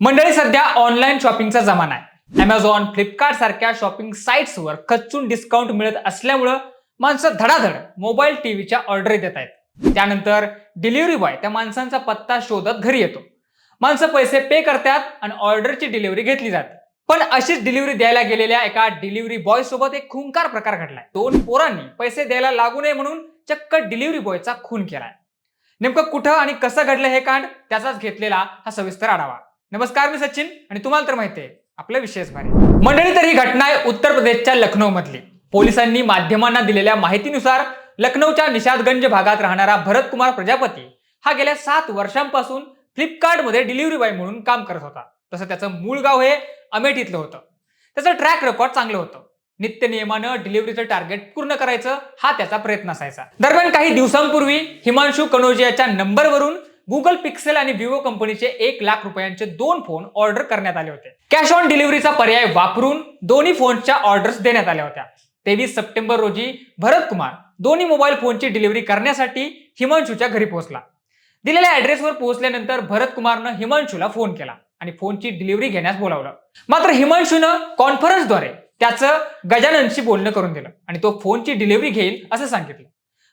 मंडळी सध्या ऑनलाईन शॉपिंगचा जमाना आहे. अमेझॉन फ्लिपकार्ट सारख्या शॉपिंग साईट्सवर खचून डिस्काउंट मिळत असल्यामुळं माणसं धडाधड मोबाईल टीव्हीच्या ऑर्डर देत आहेत. त्यानंतर डिलिव्हरी बॉय त्या माणसांचा पत्ता शोधत घरी येतो. माणसं पैसे पे करतात आणि ऑर्डरची डिलिव्हरी घेतली जाते. पण अशीच डिलिव्हरी द्यायला गेलेल्या एका डिलिव्हरी बॉय सोबत एक खुंकार प्रकार घडलाय. दोन पोरांनी पैसे द्यायला लागू नये म्हणून चक्क डिलिव्हरी बॉयचा खून केलाय. नेमकं कुठं आणि कसं घडलं हे कांड? त्याचाच घेतलेला हा सविस्तर आढावा. नमस्कार मी सचिन आणि तुम्हाला तर माहिती आहे आपलं विशेष भारी मंडळी तर ही घटना आहे उत्तर प्रदेशच्या लखनौ मधली पोलिसांनी माध्यमांना दिलेल्या माहितीनुसार लखनौच्या निषादगंज भागात राहणारा भरत कुमार प्रजापती हा गेल्या सात वर्षांपासून फ्लिपकार्टमध्ये डिलिव्हरी बॉय म्हणून काम करत होता. तसं त्याचं मूळ गाव हे अमेठीतलं होतं. त्याचं ट्रॅक रेकॉर्ड चांगलं होतं. नित्य नियमानं डिलिव्हरीचं टार्गेट पूर्ण करायचं हा त्याचा प्रयत्न असायचा. दरम्यान काही दिवसांपूर्वी हिमांशू कनोजियाच्या नंबरवरून गुगल पिक्सेल आणि विवो कंपनीचे एक लाख रुपयांचे दोन फोन ऑर्डर करण्यात आले होते. कॅश ऑन डिलिव्हरीचा पर्याय वापरून दोन्ही फोनच्या ऑर्डर्स देण्यात आल्या होत्या. तेवीस सप्टेंबर रोजी भरत कुमार दोन्ही मोबाईल फोनची डिलिव्हरी करण्यासाठी हिमांशूच्या घरी पोहोचला. दिलेल्या ऍड्रेसवर पोहोचल्यानंतर भरत कुमारनं हिमांशूला फोन केला आणि फोनची डिलिव्हरी घेण्यास बोलावलं. मात्र हिमांशूनं कॉन्फरन्सद्वारे त्याचं गजाननशी बोलणं करून दिलं आणि तो फोनची डिलिव्हरी घेईल असं सांगितलं.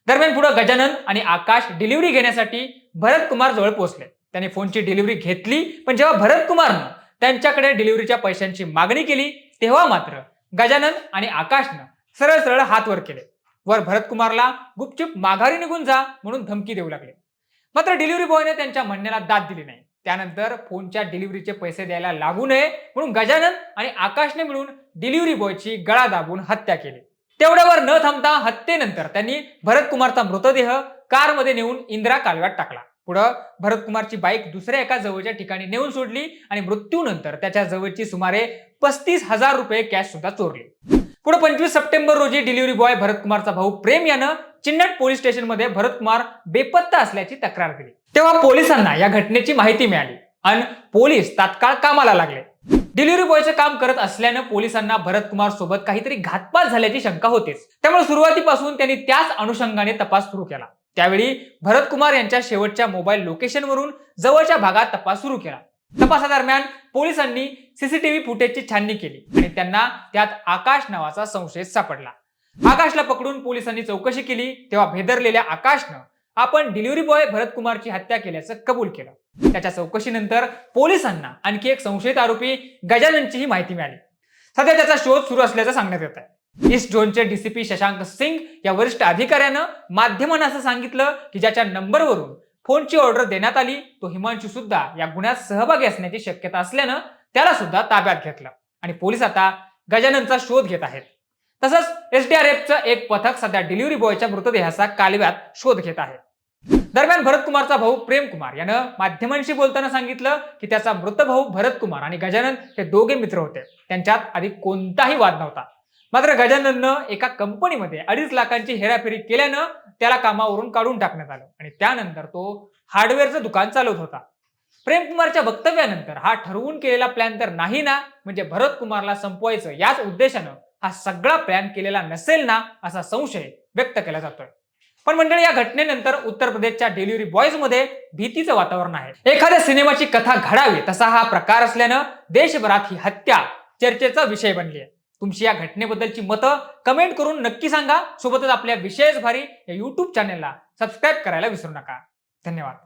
दरम्यान पुढे गजानन आणि आकाश डिलिव्हरी घेण्यासाठी भरत कुमार जवळ पोहोचले. त्याने फोनची डिलिव्हरी घेतली पण जेव्हा भरत कुमारनं त्यांच्याकडे डिलिव्हरीच्या पैशांची मागणी केली तेव्हा मात्र गजानन आणि आकाशनं सरळ सरळ हात वर केले. वर भरत कुमारला गुपचूप माघारी निघून जा म्हणून धमकी देऊ लागले. मात्र डिलिव्हरी बॉयने त्यांच्या म्हणण्याला दाद दिली नाही. त्यानंतर फोनच्या डिलिव्हरीचे पैसे द्यायला लागू नये म्हणून गजानन आणि आकाशने मिळून डिलिव्हरी बॉयची गळा दाबून हत्या केली. तेवढ्यावर न थांबता हत्येनंतर त्यांनी भरत कुमारचा मृतदेह कारमध्ये नेऊन इंदिरा कालव्यात टाकला. पुढं भरत कुमारची बाईक दुसऱ्या एका जवळच्या ठिकाणी नेऊन सोडली आणि मृत्यूनंतर त्याच्या जवळची सुमारे पस्तीस हजार रुपये कॅश सुद्धा चोरली. पुढे पंचवीस सप्टेंबर रोजी डिलिव्हरी बॉय भरत कुमारचा भाऊ प्रेम यानं चिन्नट पोलीस स्टेशनमध्ये भरत कुमार बेपत्ता असल्याची तक्रार केली तेव्हा पोलिसांना या घटनेची माहिती मिळाली आणि पोलीस तात्काळ कामाला लागले. डिलिव्हरी बॉयचं काम करत असल्यानं पोलिसांना भरत कुमार सोबत काहीतरी घातपात झाल्याची शंका होतीच. त्यामुळे सुरुवातीपासून त्यांनी त्याच अनुषंगाने तपास सुरू केला. त्यावेळी भरत कुमार यांच्या शेवटच्या मोबाईल लोकेशनवरून जवळच्या भागात तपास सुरू केला. तपासादरम्यान पोलिसांनी सीसीटीव्ही फुटेजची छाननी केली आणि त्यांना त्यात आकाश नावाचा संशय सापडला. आकाशला पकडून पोलिसांनी चौकशी केली तेव्हा भेदरलेल्या आकाशनं आपण डिलिव्हरी बॉय भरत कुमारची हत्या केल्याचं कबूल केलं. त्याच्या चौकशीनंतर पोलिसांना आणखी एक संशयित आरोपी गजाननचीही माहिती मिळाली. सध्या त्याचा शोध सुरू असल्याचं सांगण्यात येत आहे ईस्ट झोनचे डीसीपी शशांक सिंग या वरिष्ठ अधिकाऱ्यानं माध्यमांना असं सांगितलं की ज्याच्या नंबरवरून फोनची ऑर्डर देण्यात आली तो हिमांशू सुद्धा या गुन्ह्यात सहभागी असण्याची शक्यता असल्यानं त्याला सुद्धा ताब्यात घेतलं. आणि पोलीस आता गजाननचा शोध घेत आहेत. तसंच एसडीआरएफचं एक पथक सध्या डिलिव्हरी बॉयच्या मृतदेहाचा कालव्यात शोध घेत आहे. दरम्यान भरत कुमारचा भाऊ प्रेम कुमार यानं माध्यमांशी बोलताना सांगितलं की त्याचा मृत भाऊ भरत कुमार आणि गजानन हे दोघे मित्र होते. त्यांच्यात आधी कोणताही वाद नव्हता. मात्र गजानननं एका कंपनीमध्ये अडीच लाखांची हेराफेरी केल्यानं त्याला कामावरून काढून टाकण्यात आलं आणि त्यानंतर तो हार्डवेअरचं दुकान चालवत होता. प्रेमकुमारच्या वक्तव्यानंतर हा ठरवून केलेला प्लॅन तर नाही ना म्हणजे भरत कुमारला संपवायचं याच उद्देशानं हा सगळा प्लॅन केलेला नसेल ना असा संशय व्यक्त केला जातोय. पण मंडळी या घटनेनंतर उत्तर प्रदेशच्या डिलिव्हरी बॉयजमध्ये भीतीचं वातावरण आहे. एखाद्या सिनेमाची कथा घडावी तसा हा प्रकार असल्यानं देशभरात ही हत्या चर्चेचा विषय बनली आहे. तुमची या घटनेबद्दलची मतं कमेंट करून नक्की सांगा. सोबतच आपल्या विशेष भारी या युट्यूब चॅनेलला सबस्क्राईब करायला विसरू नका. धन्यवाद.